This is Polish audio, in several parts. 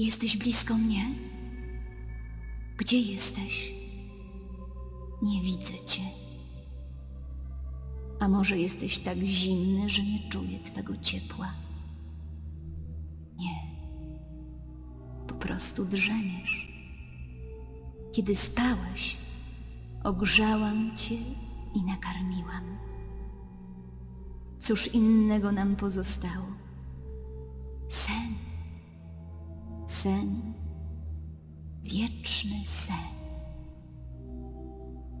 Jesteś blisko mnie? Gdzie jesteś? Nie widzę cię. A może jesteś tak zimny, że nie czuję twego ciepła? Nie. Po prostu drzemiesz. Kiedy spałeś, ogrzałam cię i nakarmiłam. Cóż innego nam pozostało? Sen. Sen. Wieczny sen.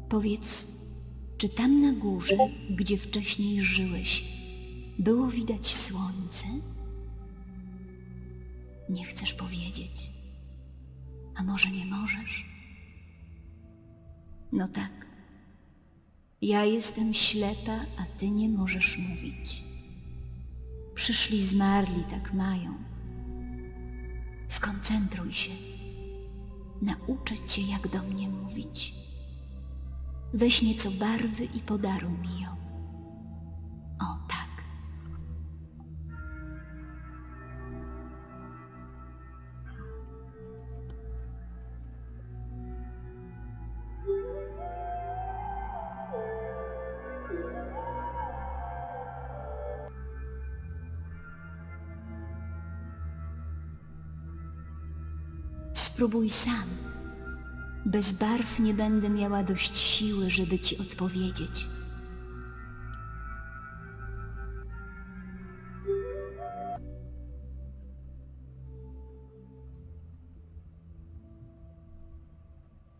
Powiedz, czy tam na górze, gdzie wcześniej żyłeś, było widać słońce? Nie chcesz powiedzieć. A może nie możesz? No tak. Ja jestem ślepa, a ty nie możesz mówić. Przyszli zmarli, tak mają. Skoncentruj się. Nauczę cię, jak do mnie mówić. Weź nieco barwy i podaruj mi ją. O tak. Spróbuj sam. Bez barw nie będę miała dość siły, żeby ci odpowiedzieć.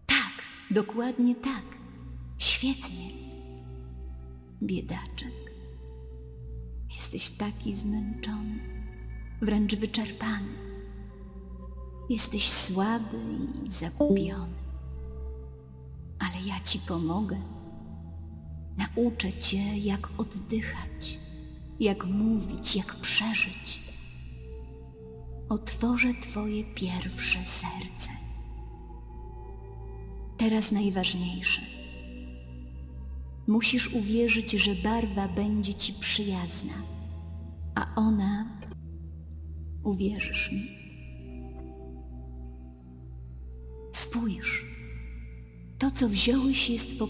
Tak, dokładnie tak. Świetnie. Biedaczek. Jesteś taki zmęczony, wręcz wyczerpany. Jesteś słaby i zagubiony. Ale ja ci pomogę. Nauczę cię, jak oddychać, jak mówić, jak przeżyć. Otworzę twoje pierwsze serce. Teraz najważniejsze. Musisz uwierzyć, że barwa będzie ci przyjazna, a ona, uwierzysz mi, Spójrz, to co wziąłeś jest po